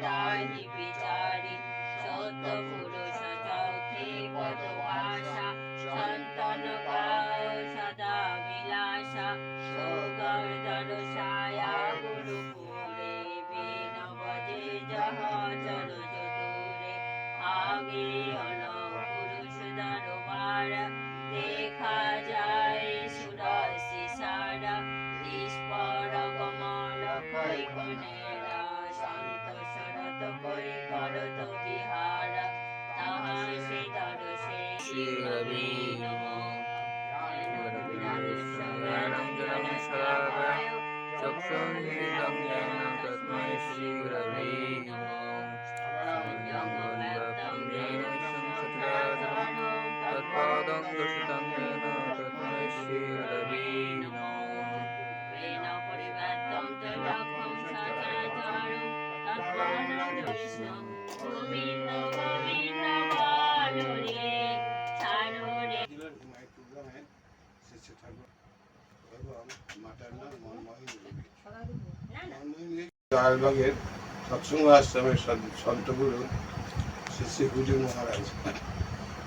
Dai श्रीहरवे चक्षुर्मिदं येन तस्मै श्रीहरवे नमः तत्पादं कृष्ण লালবাগের সৎসঙ্গ আশ্রমের সন্তগুরু শ্রী মহারাজ।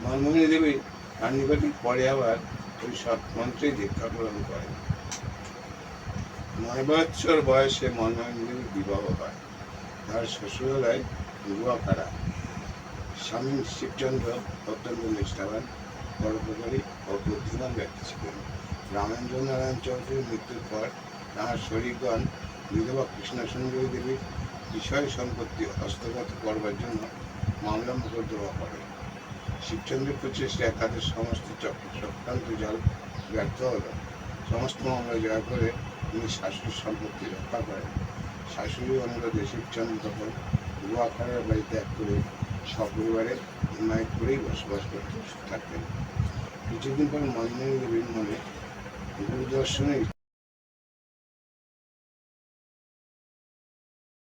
মনমোহিনী দেবী পরে আবার ওই সৎ মন্ত্রেই দীক্ষা প্রদান করেন। নয় বছর বয়সে মনমোহিনী দেবীর বিবাহ হয়। তার শ্বশুরালয় গুয়াখাড়া স্বামী শিবচন্দ্র অত্যন্ত নিষ্ঠাবান, পরোপকারী ও বুদ্ধিমান ব্যক্তি ছিলেন। রামেন্দ্র নারায়ণ চৌধুরীর মৃত্যুর পর তাঁর শরীরগণ বিধবা কৃষ্ণসুন্দরী দেবীর বিষয় সম্পত্তি হস্তগত করবার জন্য মামলা মোকদ্দমা করে শিবচন্দ্রের প্রচেষ্টা একাদের সমস্ত চক্র চক্রান্ত জল ব্যর্থ হল। সমস্ত মামলা জয় করে তিনি শাশুড়ির সম্পত্তি রক্ষা করেন। শাশুড়ি অনুরোধে শিবচন্দ্র তখন গুয়াখাড়ার বাড়ি ত্যাগ করে সপরিবারে হিমায়তপুরেই বসবাস করতে থাকতেন কিছুদিন পর মন্দির দেবীর মনে Deus te